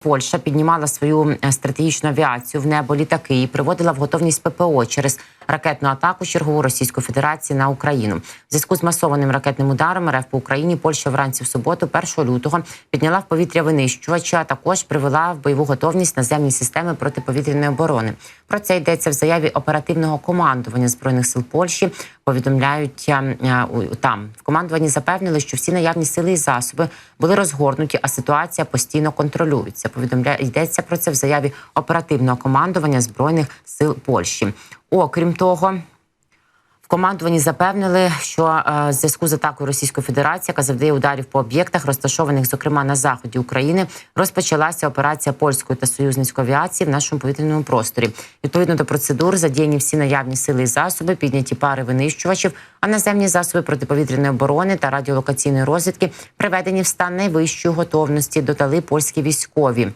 Польща піднімала свою е, стратегічну авіацію в небо літаки і приводила в готовність ППО через ракетну атаку чергову Російської Федерації на Україну. В зв'язку з масованим ракетним ударом РФ по Україні Польща вранці в суботу, 1 лютого, підняла в повітря винищувача. а Також привела в бойову готовність наземні системи протиповітряної оборони. Про це йдеться в заяві оперативного командування збройних сил Польщі. Повідомляють е, е, там в командуванні запевнили, що всі наявні сили і засоби були розгорнуті, а ситуація постійно контролюється. Повідомляє йдеться про це в заяві оперативного командування збройних сил Польщі. Окрім того. В командуванні запевнили, що е, в зв'язку з атакою Російської Федерації, яка завдає ударів по об'єктах, розташованих зокрема на заході України, розпочалася операція польської та союзницької авіації в нашому повітряному просторі. Відповідно до процедур, задіяні всі наявні сили і засоби, підняті пари винищувачів, а наземні засоби протиповітряної оборони та радіолокаційної розвідки приведені в стан найвищої готовності, додали польські військові.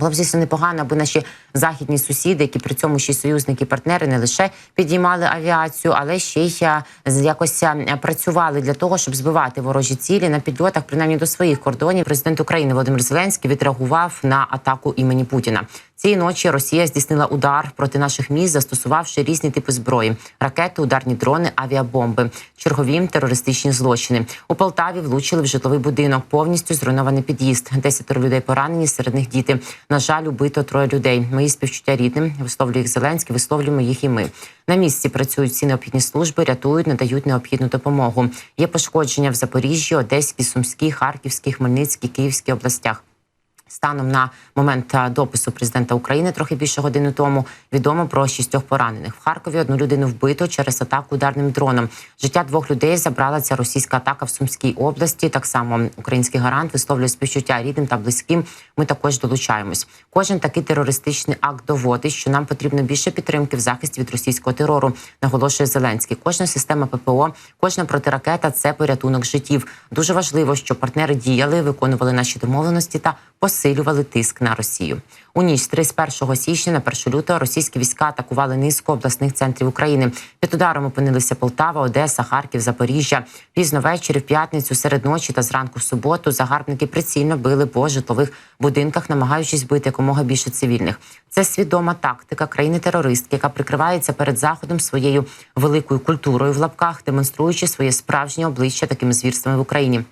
Було б звісно непогано, аби наші західні сусіди, які при цьому ще союзники, партнери, не лише підіймали авіацію, але ще й е, якось е, працювали для того, щоб збивати ворожі цілі на підльотах, принаймні до своїх кордонів. Президент України Володимир Зеленський відреагував на атаку імені Путіна. Цієї ночі Росія здійснила удар проти наших міст, застосувавши різні типи зброї: ракети, ударні дрони, авіабомби, чергові терористичні злочини. У Полтаві влучили в житловий будинок, повністю зруйнований під'їзд. Десятеро людей поранені, серед них діти. На жаль, убито троє людей. Мої співчуття рідним висловлює їх Зеленський, висловлюємо їх і ми. На місці працюють всі необхідні служби, рятують, надають необхідну допомогу. Є пошкодження в Запоріжжі, Одеській, Сумській, Харківській, Хмельницькій, Київській областях. Станом на момент допису президента України трохи більше години тому відомо про шістьох поранених. В Харкові одну людину вбито через атаку ударним дроном. Життя двох людей забрала ця російська атака в Сумській області. Так само український гарант висловлює співчуття рідним та близьким. Ми також долучаємось. Кожен такий терористичний акт доводить, що нам потрібно більше підтримки в захисті від російського терору. Наголошує Зеленський. Кожна система ППО, кожна протиракета це порятунок життів. Дуже важливо, щоб партнери діяли, виконували наші домовленості та посилювали тиск на Росію. У ніч з 31 січня на 1 лютого російські війська атакували низку обласних центрів України. Під ударом опинилися Полтава, Одеса, Харків, Запоріжжя. Пізно ввечері, в п'ятницю, серед ночі та зранку в суботу загарбники прицільно били по житлових будинках, намагаючись бити якомога більше цивільних. Це свідома тактика країни-терористки, яка прикривається перед заходом своєю великою культурою в лапках, демонструючи своє справжнє обличчя такими звірствами в Україні.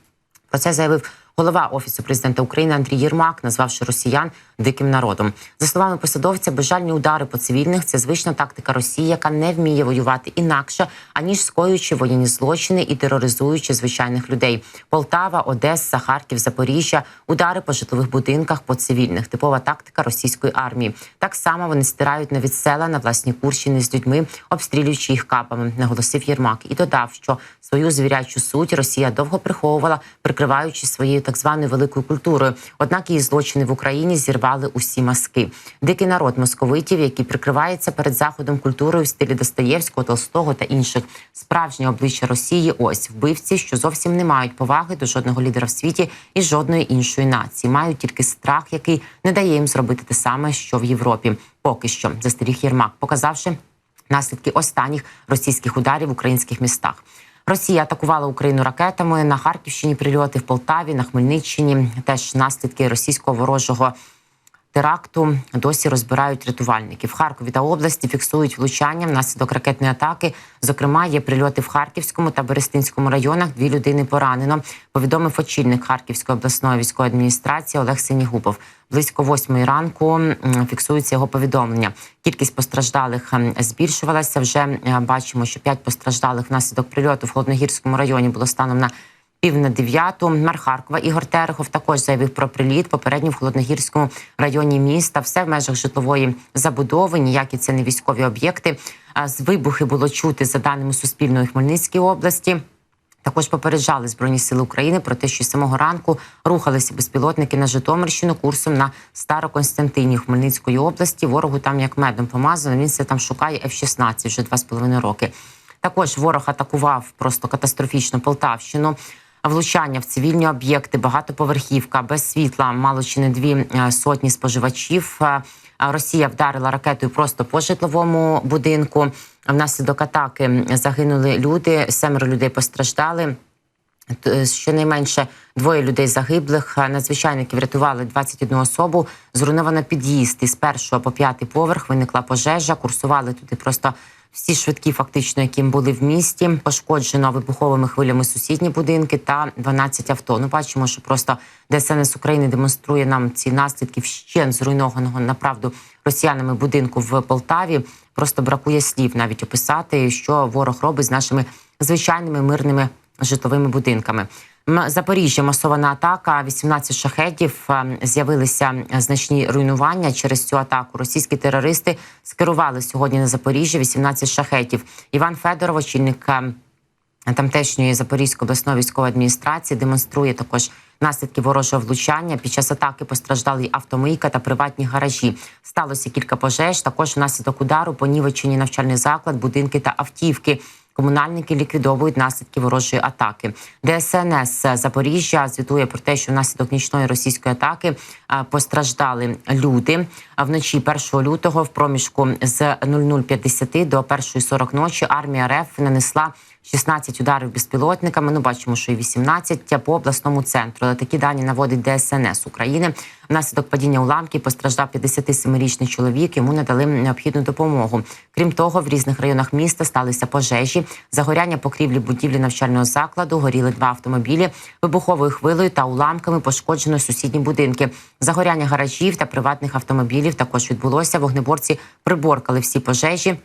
Про це заявив голова офісу президента України Андрій Єрмак, назвавши росіян диким народом. За словами посадовця, безжальні удари по цивільних це звична тактика Росії, яка не вміє воювати інакше, аніж скоюючи воєнні злочини і тероризуючи звичайних людей. Полтава, Одеса, Харків, Запоріжжя, удари по житлових будинках по цивільних. Типова тактика російської армії. Так само вони стирають навіть села на власні Курщини з людьми, обстрілюючи їх капами, наголосив Єрмак і додав, що свою звірячу суть Росія довго приховувала, прикриваючи своєю так званою великою культурою. Однак її злочини в Україні зірвали усі маски. Дикий народ московитів, який прикривається перед заходом культурою в стилі Достоєвського, Толстого та інших. Справжнє обличчя Росії ось вбивці, що зовсім не мають поваги до жодного лідера в світі і жодної іншої нації. Мають тільки страх, який не дає їм зробити те саме, що в Європі. Поки що застеріг Єрмак, показавши наслідки останніх російських ударів в українських містах. Росія атакувала Україну ракетами на Харківщині, прильоти в Полтаві, на Хмельниччині. Теж наслідки російського ворожого теракту досі розбирають рятувальники. В Харкові та області фіксують влучання внаслідок ракетної атаки. Зокрема, є прильоти в Харківському та Берестинському районах. Дві людини поранено. Повідомив очільник Харківської обласної військової адміністрації Олег Синігубов. Близько восьмої ранку фіксується його повідомлення. Кількість постраждалих ем, збільшувалася. Вже е, бачимо, що п'ять постраждалих внаслідок прильоту в Холодногірському районі було станом на Пів на дев'яту мер Харкова Ігор Терехов також заявив про приліт попередньо в холодногірському районі міста. Все в межах житлової забудови. Ніякі це не військові об'єкти. З вибухи було чути за даними Суспільної Хмельницької області. Також попереджали збройні сили України про те, що з самого ранку рухалися безпілотники на Житомирщину курсом на Староконстантинів Хмельницької області. Ворогу там як медом помазано. Він це там шукає F-16 вже два з половиною роки. Також ворог атакував просто катастрофічно Полтавщину. Влучання в цивільні об'єкти, багатоповерхівка без світла, мало чи не дві е, сотні споживачів. Е, Росія вдарила ракетою просто по житловому будинку. Внаслідок атаки загинули люди, семеро людей постраждали. Т- Щонайменше двоє людей загиблих. Е, Надзвичайники врятували 21 особу. Зруйновано під'їзд із першого по п'ятий поверх. Виникла пожежа. Курсували туди просто всі швидкі, фактично, які були в місті. Пошкоджено вибуховими хвилями сусідні будинки та 12 авто. Ну, бачимо, що просто ДСНС України демонструє нам ці наслідки вщент зруйнованого направду росіянами будинку в Полтаві. Просто бракує слів навіть описати, що ворог робить з нашими звичайними мирними житловими будинками. Запоріжжя масована атака. 18 шахетів е, з'явилися значні руйнування через цю атаку. Російські терористи скерували сьогодні на Запоріжжя 18 шахетів. Іван Федоров, очільник е, тамтешньої Запорізької обласної військової адміністрації демонструє також наслідки ворожого влучання. Під час атаки постраждали й автомийка та приватні гаражі. Сталося кілька пожеж. Також внаслідок удару понівечені навчальний заклад, будинки та автівки. Комунальники ліквідовують наслідки ворожої атаки. ДСНС Запоріжжя звітує про те, що внаслідок нічної російської атаки постраждали люди. Вночі 1 лютого в проміжку з 00.50 до 1.40 ночі армія РФ нанесла 16 ударів безпілотниками. Ну бачимо, що і 18 по обласному центру. Але такі дані наводить ДСНС України. Внаслідок падіння уламків постраждав 57-річний чоловік. Йому надали необхідну допомогу. Крім того, в різних районах міста сталися пожежі, загоряння покрівлі будівлі навчального закладу, горіли два автомобілі, вибуховою хвилею та уламками пошкоджено сусідні будинки. Загоряння гаражів та приватних автомобілів також відбулося. Вогнеборці приборкали всі пожежі.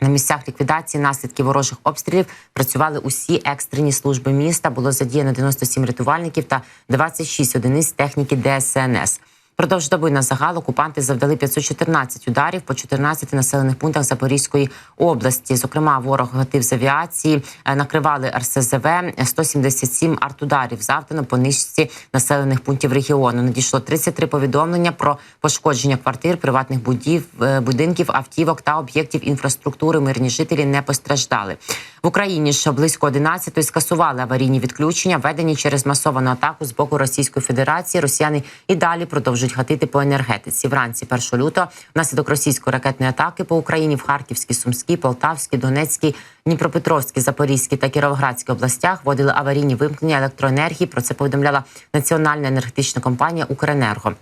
На місцях ліквідації наслідків ворожих обстрілів працювали усі екстрені служби міста. Було задіяно 97 рятувальників та 26 одиниць техніки ДСНС. Продовж доби на загал окупанти завдали 514 ударів по 14 населених пунктах Запорізької області. Зокрема, ворог гатив з авіації, е, накривали РСЗВ 177 артударів завдано по низці населених пунктів регіону. Надійшло 33 повідомлення про пошкодження квартир, приватних будів, е, будинків, автівок та об'єктів інфраструктури. Мирні жителі не постраждали. В Україні ж близько 11 скасували аварійні відключення, введені через масовану атаку з боку Російської Федерації. Росіяни і далі продовжують гатити по енергетиці. Вранці 1 лютого внаслідок російської ракетної атаки по Україні в Харківській, Сумській, Полтавській, Донецькій, Дніпропетровській, Запорізькій та Кіровоградській областях вводили аварійні вимкнення електроенергії. Про це повідомляла Національна енергетична компанія Укренерго.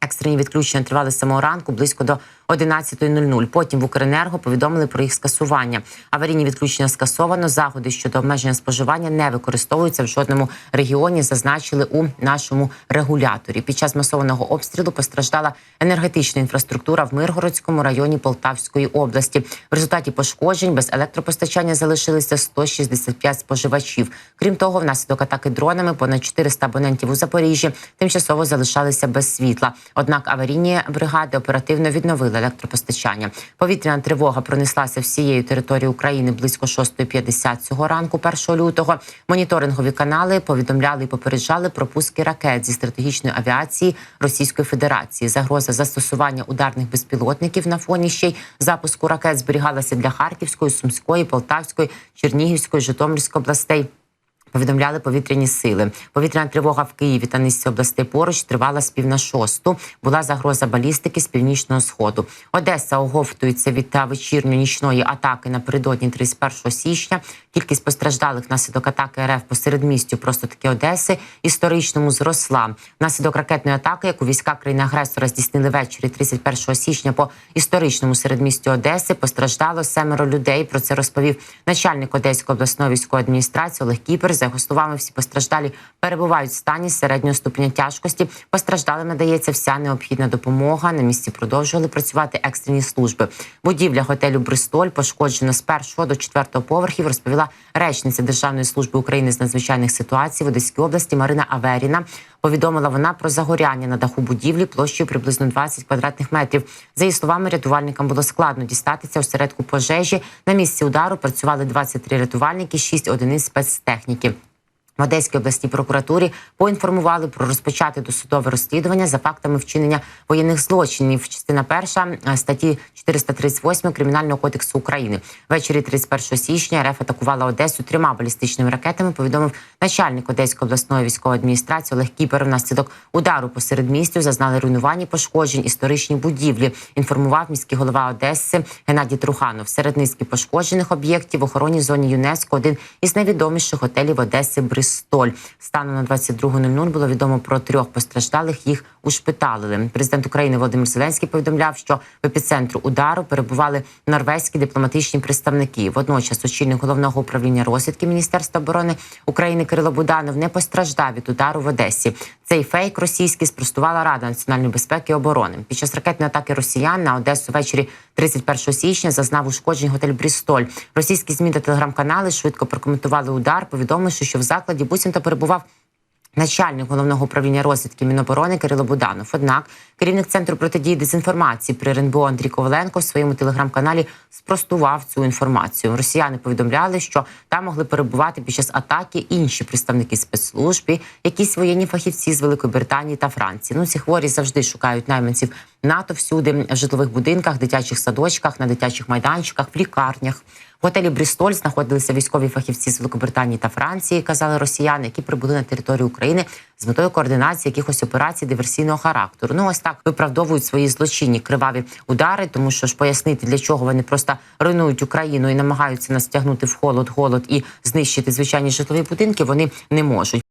Екстрені відключення тривали з самого ранку близько до 11.00. Потім в Укренерго повідомили про їх скасування. Аварійні відключення скасовано. Заходи щодо обмеження споживання не використовуються в жодному регіоні. Зазначили у нашому регуляторі. Під час масованого обстрілу постраждала енергетична інфраструктура в Миргородському районі Полтавської області. В результаті пошкоджень без електропостачання залишилися 165 споживачів. Крім того, внаслідок атаки дронами понад 400 абонентів у Запоріжжі тимчасово залишалися без світла. Однак аварійні бригади оперативно відновили електропостачання. Повітряна тривога пронеслася всією територією України близько 6.50 цього ранку, 1 лютого. Моніторингові канали повідомляли і попереджали про пуски ракет зі стратегічної авіації Російської Федерації. Загроза застосування ударних безпілотників на фоні ще й запуску ракет зберігалася для Харківської, Сумської, Полтавської, Чернігівської, Житомирської областей. Повідомляли повітряні сили. Повітряна тривога в Києві та низці областей поруч тривала з пів на шосту. Була загроза балістики з північного сходу. Одеса оговтується від та вечірньо-нічної атаки напередодні 31 січня. Кількість постраждалих внаслідок атаки РФ по середмістю просто таки Одеси історичному зросла. Внаслідок ракетної атаки, яку війська країни-агресора здійснили ввечері 31 січня по історичному середмістю Одеси, постраждало семеро людей. Про це розповів начальник Одеської обласної військової адміністрації Олег Кіпер. За його словами, всі постраждалі перебувають в стані середнього ступеня тяжкості. Постраждалим надається вся необхідна допомога. На місці продовжували працювати екстрені служби. Будівля готелю Бристоль пошкоджена з першого до четвертого поверхів. Розповіла речниця Державної служби України з надзвичайних ситуацій в Одеській області Марина Аверіна. Повідомила вона про загоряння на даху будівлі площею приблизно 20 квадратних метрів. За її словами, рятувальникам було складно дістатися осередку пожежі. На місці удару працювали 23 рятувальники, 6 одиниць спецтехніки. В Одеській обласній прокуратурі поінформували про розпочати досудове розслідування за фактами вчинення воєнних злочинів. Частина перша е, статті 438 кримінального кодексу України. Ввечері 31 січня РФ атакувала Одесу трьома балістичними ракетами. Повідомив начальник Одеської обласної військової адміністрації Олег Кіпер. Внаслідок удару по середмістю зазнали руйнування, пошкоджень історичні будівлі. Інформував міський голова Одеси Геннадій Труханов. Серед низки пошкоджених об'єктів в охоронній зоні ЮНЕСКО один із найвідоміших готелів Одеси Брис. Брістоль. Станом на 22.00 було відомо про трьох постраждалих. Їх ушпиталили. Президент України Володимир Зеленський повідомляв, що в епіцентру удару перебували норвезькі дипломатичні представники. Водночас, очільник головного управління розвідки Міністерства оборони України Кирило Буданов не постраждав від удару в Одесі. Цей фейк російський спростувала Рада національної безпеки і оборони. Під час ракетної атаки росіян на Одесу ввечері 31 січня зазнав ушкоджень готель Брістоль. Російські змі та телеграм-канали швидко прокоментували удар, повідомивши, що в закладі буцімто перебував Начальник головного управління розвідки Міноборони Кирило Буданов. Однак керівник центру протидії дезінформації при РНБО Андрій Коваленко в своєму телеграм-каналі спростував цю інформацію. Росіяни повідомляли, що там могли перебувати під час атаки інші представники спецслужб, якісь воєнні фахівці з Великої Британії та Франції. Ну ці хворі завжди шукають найманців НАТО всюди в житлових будинках, дитячих садочках, на дитячих майданчиках, в лікарнях. В готелі Брістоль знаходилися військові фахівці з Великобританії та Франції, казали росіяни, які прибули на територію України з метою координації якихось операцій диверсійного характеру. Ну ось так виправдовують свої злочинні криваві удари, тому що ж пояснити для чого вони просто руйнують Україну і намагаються нас тягнути в холод, голод і знищити звичайні житлові будинки. Вони не можуть.